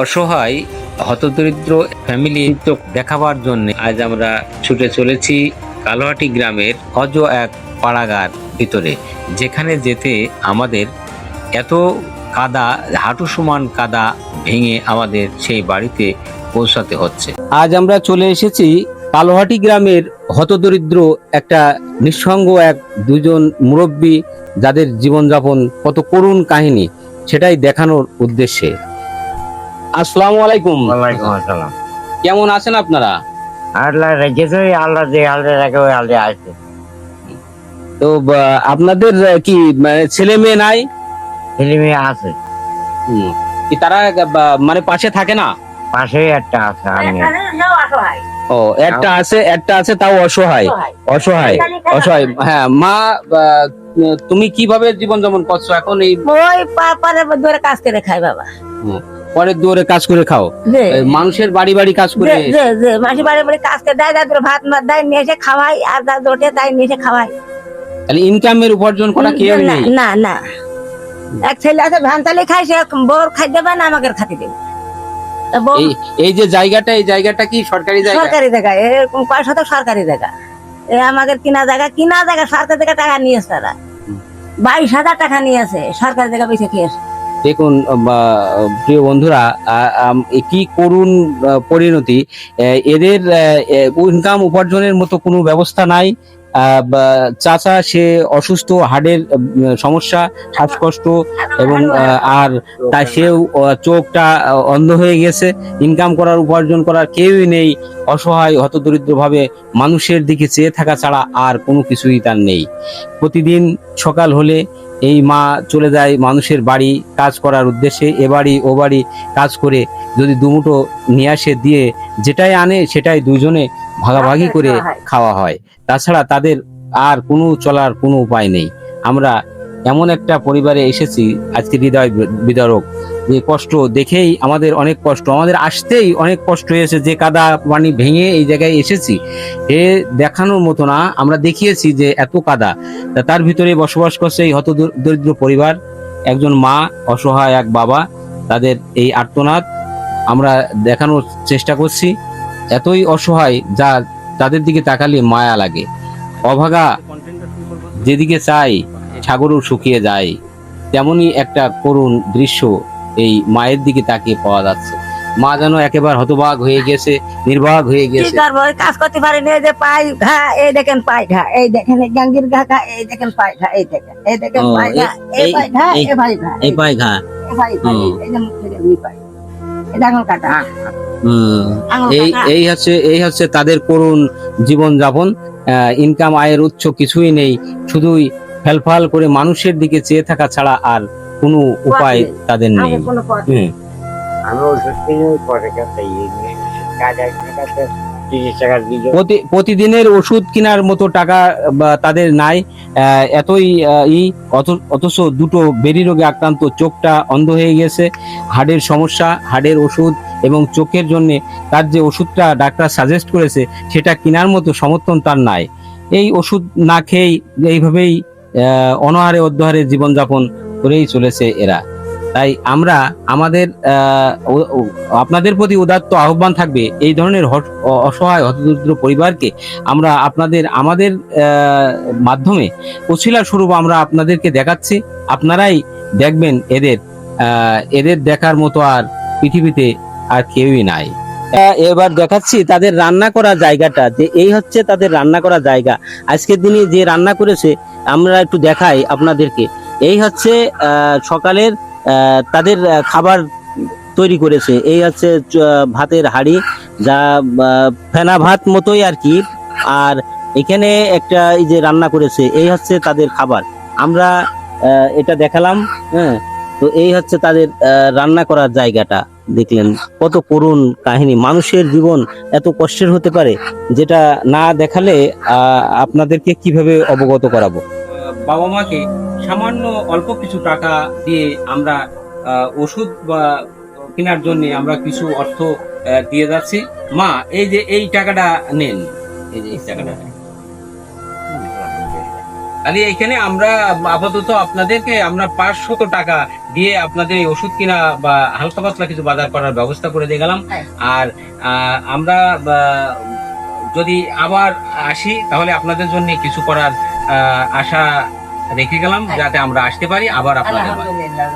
অসহায়, হতদরিদ্র ফ্যামিলি দেখাবার জন্য আজ আমরা ছুটে চলেছি কালোহাটি গ্রামের অজ এক পাড়াগার ভিতরে, যেখানে যেতে আমাদের এত কাদা, হাঁটু সমান কাদা ভেঙে আমাদের সেই বাড়িতে পৌঁছাতে হচ্ছে। আজ আমরা চলে এসেছি কালোহাটি গ্রামের হতদরিদ্র একটা নিঃসঙ্গ এক দুজন মুরব্বী, যাদের জীবনযাপন কত করুণ কাহিনী, সেটাই দেখানোর উদ্দেশ্যে। আসসালামু আলাইকুম। ওয়ালাইকুম আসসালাম। কেমন আছেন আপনারা? আল্লাহ রেখেছে আল্লাহ যে আল্লাহ রাখে ওই আল্লাহ আছে। তো আপনাদের কি মানে ছেলে মেয়ে নাই? ছেলে মেয়ে আছে। কি তারা মানে পাশে থাকে না? পাশেই একটা আছে আমি। ও একটা আছে একটা আছে তাও অসহায়। অসহায়। অসহায় হ্যাঁ মা তুমি কীভাবে জীবন যাপন করছ এখন এই ওই পা- পারে ধরে কাজ করে খাই বাবা। পরের দুয়ারে কাজ করে খাও। মানুষের বাড়ি বাড়ি কাজ করে মাসি বাড়ি বাড়ি কাজ করে দেয় দাদুর ভাত মাত দেয় নিয়ে এসে খাওয়াই আর দাদু ওঠে তাই নিয়ে এসে খাওয়াই। তাহলে ইনকামের উপার্জন করা কেউ না নেই। না না। এক ছেলে আছে ধান তালি খাই সে খাই দেবে না আমাকে খাতি দেবে। এই যে জায়গাটা এই জায়গাটা কি সরকারি জায়গা? সরকারি জায়গা এরকম কয় শতক সরকারি জায়গা। এ আমাদের কিনা জায়গা কিনা জায়গা সরকারি জায়গা টাকা নিয়েছে তারা। বাইশ হাজার টাকা নিয়েছে সরকারি জায়গা বেশি খেয়েছে দেখুন প্রিয় বন্ধুরা কি করুন পরিণতি এদের ইনকাম উপার্জনের মতো কোনো ব্যবস্থা নাই। চাচা, সে অসুস্থ হার্টের সমস্যা, শ্বাসকষ্ট এবং আর তাই সেও চোখটা অন্ধ হয়ে গেছে। ইনকাম করার, উপার্জন করার কেউই নেই। অসহায়, হতদরিদ্রভাবে মানুষের দিকে চেয়ে থাকা ছাড়া আর কোনো কিছুই তার নেই। প্রতিদিন সকাল হলে এই মা চলে যায় মানুষের বাড়ি কাজ করার উদ্দেশ্যে এ বাড়ি ও বাড়ি কাজ করে যদি দুমুটো নিয়ে আসে দিয়ে যেটাই আনে সেটাই দুজনে ভাগাভাগি করে খাওয়া হয়। তাছাড়া তাদের আর কোনো চলার কোনো উপায় নেই। আমরা এমন একটা পরিবারে এসেছি আজকে হৃদয় বিদারক। যে কষ্ট দেখেই আমাদের অনেক কষ্ট, আমাদের আসতেই অনেক কষ্ট হয়েছে যে কাদা পানি ভেঙে এই জায়গায় এসেছি। এ দেখানোর মতো না, আমরা দেখিয়েছি যে এত কাদা। তার ভিতরে বসবাস করছে এই হত দরিদ্র পরিবার। একজন মা, অসহায় এক বাবা, তাদের এই আর্তনাদ আমরা দেখানোর চেষ্টা করছি। এতই অসহায় যা তাদের দিকে তাকালে মায়া লাগে। অভাগা যেদিকে চাই সাগরও শুকিয়ে যায়। তেমনই একটা করুণ দৃশ্য এই মায়ের দিকে তাকিয়ে পাওয়া যাচ্ছে। মা যেন একেবারে হতবাগ হয়ে গেছে নির্বাক হয়ে গেছে। কাজ করতে পারি না এই যে পাই ঘা এই দেখেন পাই ঘা এই দেখেন এই গাঙ্গির ঘা ঘা এই দেখেন পাই ঘা এই দেখেন এই দেখেন পাই ঘা এই পাই ঘা এই- পাই ঘা এই পায় ঘা। এই পাই ঘা এই যে মুখ দুই পাই এটা আঙুল কাটা। এই এই হচ্ছে এই হচ্ছে তাদের করুণ জীবন যাপন ইনকাম আয়ের উৎস কিছুই নেই শুধুই ফেলফাল করে মানুষের দিকে চেয়ে থাকা ছাড়া আর কোনো উপায় তাদের নেই। আমি ওষুধ কিনে পরে প্রতিদিনের ওষুধ কেনার মতো টাকা বা তাদের নাই। আহ, এতই ই অথচ দুটো বেরি রোগে আক্রান্ত। চোখটা অন্ধ হয়ে গেছে। হাড়ের সমস্যা হাড়ের ওষুধ এবং চোখের জন্য তার যে ওষুধটা ডাক্তার সাজেস্ট করেছে সেটা কেনার মতো সমর্থন তার নাই। এই ওষুধ না খেয়েই এইভাবেই আহ, অনাহারে অধ্যহারে জীবনযাপন করেই চলেছে এরা। তাই আমরা আমাদের আপনাদের প্রতি উদাত্ত আহ্বান থাকবে এই ধরনের অসহায়, হতদরিদ্র পরিবারকে আমরা আপনাদের, আমাদের মাধ্যমে ওসিলা স্বরূপ আমরা আপনাদেরকে দেখাচ্ছি। আপনারাই দেখবেন এদের এদের দেখার মতো আর পৃথিবীতে আর কেউই নাই। এবার দেখাচ্ছি তাদের রান্না করা জায়গাটা, যে এই হচ্ছে তাদের রান্না করা জায়গা। আজকের দিনে যে রান্না করেছে, আমরা একটু দেখাই আপনাদেরকে। এই হচ্ছে সকালের তাদের খাবার তৈরি করেছে। এই হচ্ছে ভাতের হাঁড়ি, যা ফেনা ভাত মতোই আর কি। আর এখানে একটা এই যে রান্না করেছে, এই হচ্ছে তাদের খাবার। আমরা এটা দেখালাম হ্যাঁ? তো এই হচ্ছে তাদের রান্না করার জায়গাটা। দেখলেন কত করুণ কাহিনী। মানুষের জীবন এত কষ্টের হতে পারে, যেটা না দেখালে আপনাদেরকে কীভাবে অবগত করাবো? বাবা মাকে সামান্য অল্প কিছু টাকা দিয়ে আমরা ওষুধ বা কেনার জন্য আমরা কিছু অর্থ দিয়ে যাচ্ছি। মা এই যে এই টাকাটা নেন। এই যে এই টাকাটা আরে এখানে আমরা আপাতত আপনাদেরকে আমরা পাঁচশত টাকা দিয়ে আপনাদের এই ওষুধ কিনা বা হালকা পাতলা কিছু বাজার করার ব্যবস্থা করে দিয়ে গেলাম। হ্যাঁ। আর আমরা যদি আবার আসি তাহলে আপনাদের জন্য কিছু করার আশা রেখে গেলাম হ্যাঁ। যাতে আমরা আসতে পারি। আবার আপনাদের আলহামদুলিল্লাহ